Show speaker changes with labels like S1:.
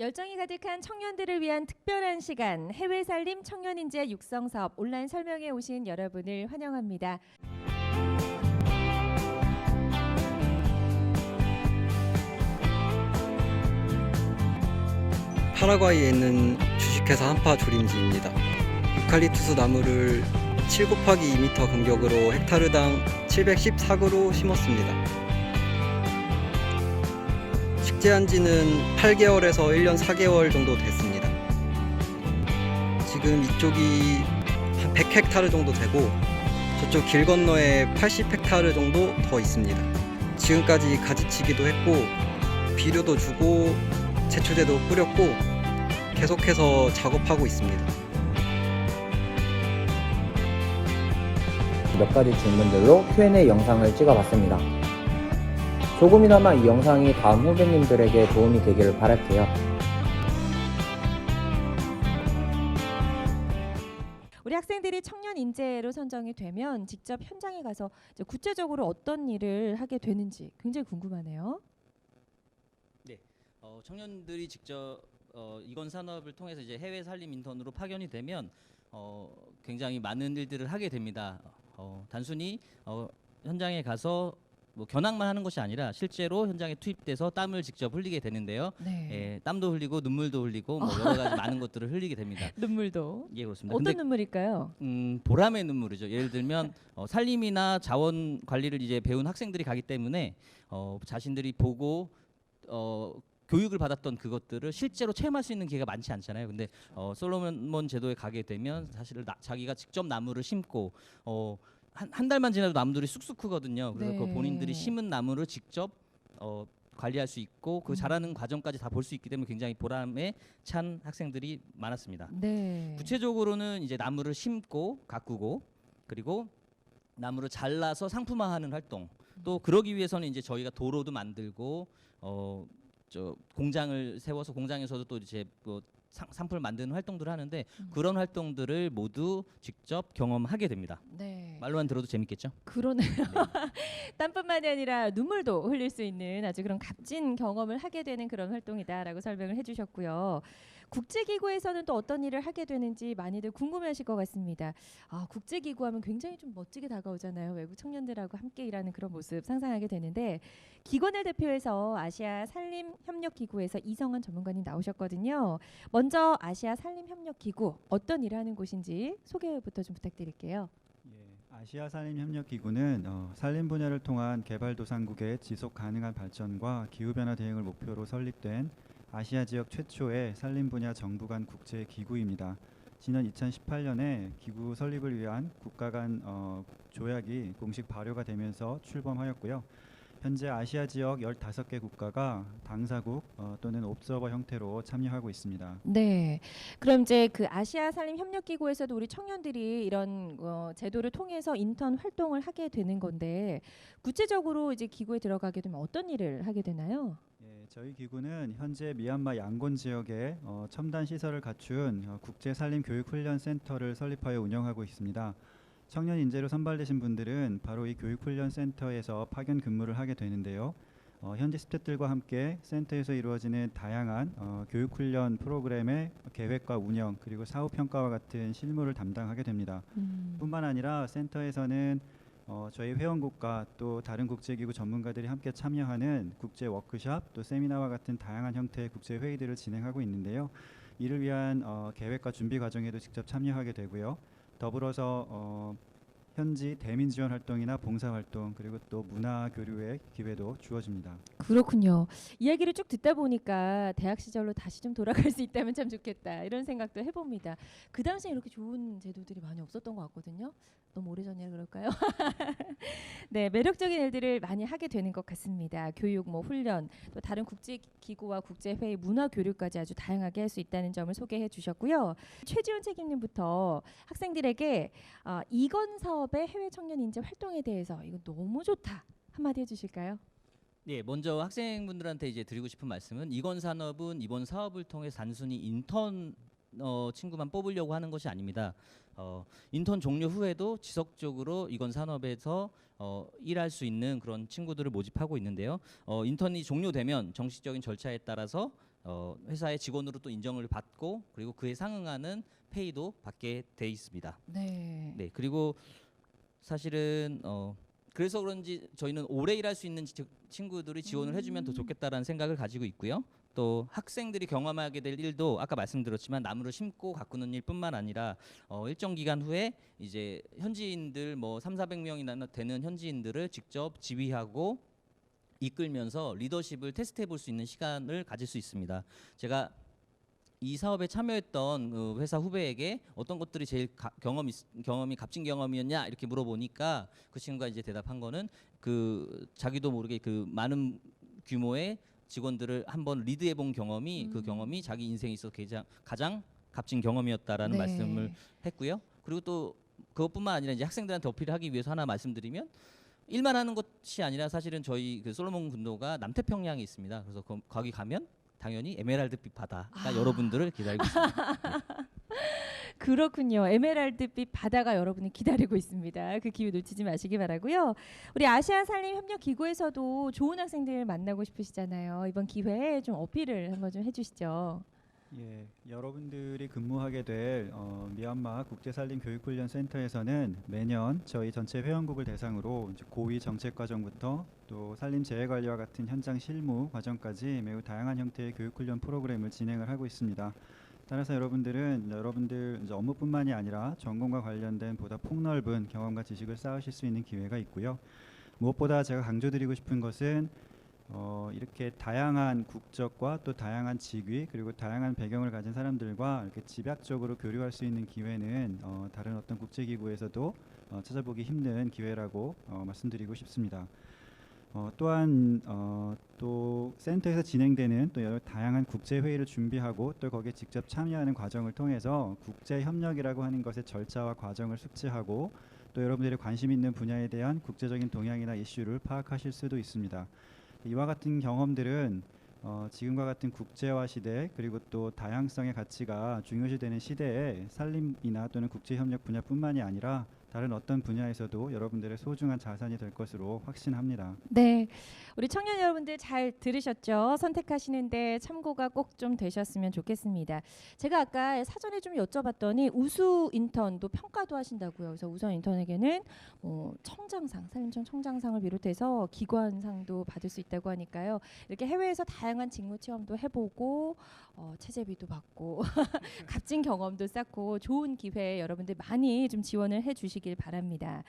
S1: 열정이 가득한 청년들을 위한 특별한 시간 해외 살림 청년 인재 육성 사업 온라인 설명회 오신 여러분을 환영합니다.
S2: 파라과이에 있는 주식회사 한파 조림지입니다. 유칼립투스 나무를 7 곱하기 2m 간격으로 헥타르당 714그루 심었습니다. 식재한 지는 8개월에서 1년 4개월 정도 됐습니다. 지금 이쪽이 한 100헥타르 정도 되고 저쪽 길 건너에 80헥타르 정도 더 있습니다. 지금까지 가지치기도 했고 비료도 주고 제초제도 뿌렸고 계속해서 작업하고 있습니다.
S3: 몇 가지 질문들로 Q&A 영상을 찍어봤습니다. 조금이나마 이 영상이 다음 후배님들에게 도움이 되기를 바랄게요.
S1: 우리 학생들이 청년 인재로 선정이 되면 직접 현장에 가서 이제 구체적으로 어떤 일을 하게 되는지 굉장히 궁금하네요.
S4: 어, 청년들이 직접 어, 이건 산업을 통해서 이제 해외 살림 인턴으로 파견이 되면 어, 굉장히 많은 일들을 하게 됩니다. 어, 단순히 어, 현장에 가서 뭐 견학만 하는 것이 아니라 실제로 현장에 투입돼서 땀을 직접 흘리게 되는데요.
S1: 네.
S4: 예, 땀도 흘리고 눈물도 흘리고 뭐 여러 가지 많은 것들을 흘리게 됩니다.
S1: 눈물도
S4: 예, 그렇습니다.
S1: 어떤
S4: 근데
S1: 눈물일까요?
S4: 음, 보람의 눈물이죠. 예를 들면 어, 살림이나 자원 관리를 이제 배운 학생들이 가기 때문에 어, 자신들이 보고 어, 교육을 받았던 그것들을 실제로 체험할 수 있는 기회가 많지 않잖아요. 근데 어, 솔로몬 제도에 가게 되면 사실 나, 자기가 직접 나무를 심고 어, 한, 한 달만 지나도 나무들이 쑥쑥 크거든요. 그래서 그
S1: 네.
S4: 본인들이 심은 나무를 직접 어, 관리할 수 있고 그
S1: 음.
S4: 자라는 과정까지 다 볼 수 있기 때문에 굉장히 보람에 찬 학생들이 많았습니다.
S1: 네.
S4: 구체적으로는 이제 나무를 심고 가꾸고 그리고 나무를 잘라서 상품화하는 활동. 또 그러기 위해서는 이제 저희가 도로도 만들고 어 저 공장을 세워서 공장에서도 또 이제 뭐 상, 상품을 만드는 활동들을 하는데
S1: 음.
S4: 그런 활동들을 모두 직접 경험하게 됩니다.
S1: 네.
S4: 말로만 들어도 재밌겠죠?
S1: 그러네요. 땀뿐만이 아니라 눈물도 흘릴 수 있는 아주 그런 값진 경험을 하게 되는 그런 활동이다라고 설명을 해주셨고요. 국제기구에서는 또 어떤 일을 하게 되는지 많이들 궁금해하실 것 같습니다. 아, 국제기구 하면 굉장히 좀 멋지게 다가오잖아요. 외국 청년들하고 함께 일하는 그런 모습 상상하게 되는데 기관을 대표해서 아시아 산림협력기구에서 이성환 전문가님 나오셨거든요. 먼저 아시아 산림협력기구 어떤 일을 하는 곳인지 소개부터 좀 부탁드릴게요.
S5: 예, 아시아 산림협력기구는 어, 산림 분야를 통한 개발도상국의 지속 가능한 발전과 기후 변화 대응을 목표로 설립된 아시아 지역 최초의 산림 분야 정부 간 국제 기구입니다. 지난 2018년에 기구 설립을 위한 국가 간 어, 조약이 공식 발효가 되면서 출범하였고요. 현재 아시아 지역 15개 국가가 당사국 어, 또는 옵서버 형태로 참여하고 있습니다.
S1: 네. 그럼 이제 그 아시아 산림 협력 기구에서도 우리 청년들이 이런 어, 제도를 통해서 인턴 활동을 하게 되는 건데 구체적으로 이제 기구에 들어가게 되면 어떤 일을 하게 되나요?
S5: 예, 저희 기구는 현재 미얀마 양곤 지역에 어, 첨단 시설을 갖춘 어, 국제 산림 교육 훈련 센터를 설립하여 운영하고 있습니다. 청년 인재로 선발되신 분들은 바로 이 교육 훈련 센터에서 파견 근무를 하게 되는데요. 어, 현지 스태프들과 함께 센터에서 이루어지는 다양한 어, 교육 훈련 프로그램의 계획과 운영 그리고 사후 평가와 같은 실무를 담당하게 됩니다.
S1: 음.
S5: 뿐만 아니라 센터에서는 어, 저희 회원국과 또 다른 국제기구 전문가들이 함께 참여하는 국제 워크숍 또 세미나와 같은 다양한 형태의 국제 회의들을 진행하고 있는데요. 이를 위한 어, 계획과 준비 과정에도 직접 참여하게 되고요. 더불어서 어, 현지 대민 지원 활동이나 봉사 활동 그리고 또 문화 교류의 기회도 주어집니다.
S1: 그렇군요. 이야기를 쭉 듣다 보니까 대학 시절로 다시 좀 돌아갈 수 있다면 참 좋겠다 이런 생각도 해봅니다. 그 당시에 이렇게 좋은 제도들이 많이 없었던 것 같거든요. 너무 오래전이라 그럴까요? 네, 매력적인 일들을 많이 하게 되는 것 같습니다. 교육, 뭐 훈련, 또 다른 국제 기구와 국제 회의, 문화 교류까지 아주 다양하게 할 수 있다는 점을 소개해 주셨고요. 최지원 책임님부터 학생들에게 아, 이건 사업 의 해외 청년 인재 활동에 대해서 이거 너무 좋다 한마디 해주실까요?
S4: 예, 먼저 학생분들한테 이제 드리고 싶은 말씀은 이건 산업은 이번 사업을 통해 단순히 인턴 어, 친구만 뽑으려고 하는 것이 아닙니다. 어, 인턴 종료 후에도 지속적으로 이건 산업에서 어, 일할 수 있는 그런 친구들을 모집하고 있는데요. 어, 인턴이 종료되면 정식적인 절차에 따라서 어, 회사의 직원으로 또 인정을 받고 그리고 그에 상응하는 페이도 받게 돼 있습니다.
S1: 네.
S4: 네 그리고 사실은 어 그래서 그런지 저희는 오래 일할 수 있는 지- 친구들이 지원을 해주면 더 좋겠다라는 생각을 가지고 있고요. 또 학생들이 경험하게 될 일도 아까 말씀드렸지만 나무를 심고 가꾸는 일뿐만 아니라 어, 일정 기간 후에 이제 현지인들 뭐 3, 400명이나 되는 현지인들을 직접 지휘하고 이끌면서 리더십을 테스트해 볼 수 있는 시간을 가질 수 있습니다. 제가 이 사업에 참여했던 어, 회사 후배에게 어떤 것들이 제일 가, 경험이 경험이 값진 경험이었냐 이렇게 물어보니까 그 친구가 이제 대답한 거는 그 자기도 모르게 그 많은 규모의 직원들을 한번 리드해 본 경험이 그
S1: 음.
S4: 경험이 자기 인생에 있어서 가장 가장 값진 경험이었다라는
S1: 네.
S4: 말씀을 했고요. 그리고 또 그것뿐만 아니라 이제 학생들한테 어필을 하기 위해서 하나 말씀드리면 일만 하는 것이 아니라 사실은 저희 그 솔로몬 군도가 남태평양에 있습니다. 그래서 거, 거기 가면 당연히 에메랄드빛 바다가
S1: 아.
S4: 여러분들을 기다리고 있습니다.
S1: 그렇군요. 에메랄드빛 바다가 여러분을 기다리고 있습니다. 그 기회 놓치지 마시기 바라고요. 우리 아시아 산림 협력 기구에서도 좋은 학생들 만나고 싶으시잖아요. 이번 기회에 좀 어필을 한번 좀 해주시죠.
S5: 예, 여러분들이 근무하게 될 어, 미얀마 국제산림교육훈련센터에서는 매년 저희 전체 회원국을 대상으로 고위 정책 과정부터 또 산림 재해 관리와 같은 현장 실무 과정까지 매우 다양한 형태의 교육훈련 프로그램을 진행을 하고 있습니다. 따라서 여러분들은 여러분들 업무뿐만이 아니라 전공과 관련된 보다 폭넓은 경험과 지식을 쌓으실 수 있는 기회가 있고요. 무엇보다 제가 강조드리고 싶은 것은 어, 이렇게 다양한 국적과 또 다양한 직위 그리고 다양한 배경을 가진 사람들과 이렇게 집약적으로 교류할 수 있는 기회는 어, 다른 어떤 국제기구에서도 어, 찾아보기 힘든 기회라고 어, 말씀드리고 싶습니다. 어, 또한 어, 또 센터에서 진행되는 또 여러 다양한 국제 회의를 준비하고 또 거기에 직접 참여하는 과정을 통해서 국제 협력이라고 하는 것의 절차와 과정을 숙지하고 또 여러분들이 관심 있는 분야에 대한 국제적인 동향이나 이슈를 파악하실 수도 있습니다. 이와 같은 경험들은 어, 지금과 같은 국제화 시대 그리고 또 다양성의 가치가 중요시되는 시대에 산림이나 또는 국제협력 분야뿐만이 아니라 다른 어떤 분야에서도 여러분들의 소중한 자산이 될 것으로 확신합니다.
S1: 네, 우리 청년 여러분들 잘 들으셨죠? 선택하시는데 참고가 꼭 좀 되셨으면 좋겠습니다. 제가 아까 사전에 좀 여쭤봤더니 우수 인턴도 평가도 하신다고요. 그래서 우수 인턴에게는 뭐 청장상, 산림청 청장상을 비롯해서 기관상도 받을 수 있다고 하니까요. 이렇게 해외에서 다양한 직무 체험도 해보고 어, 체제비도 받고 값진 경험도 쌓고 좋은 기회 여러분들 많이 좀 지원을 해 주시길 바랍니다.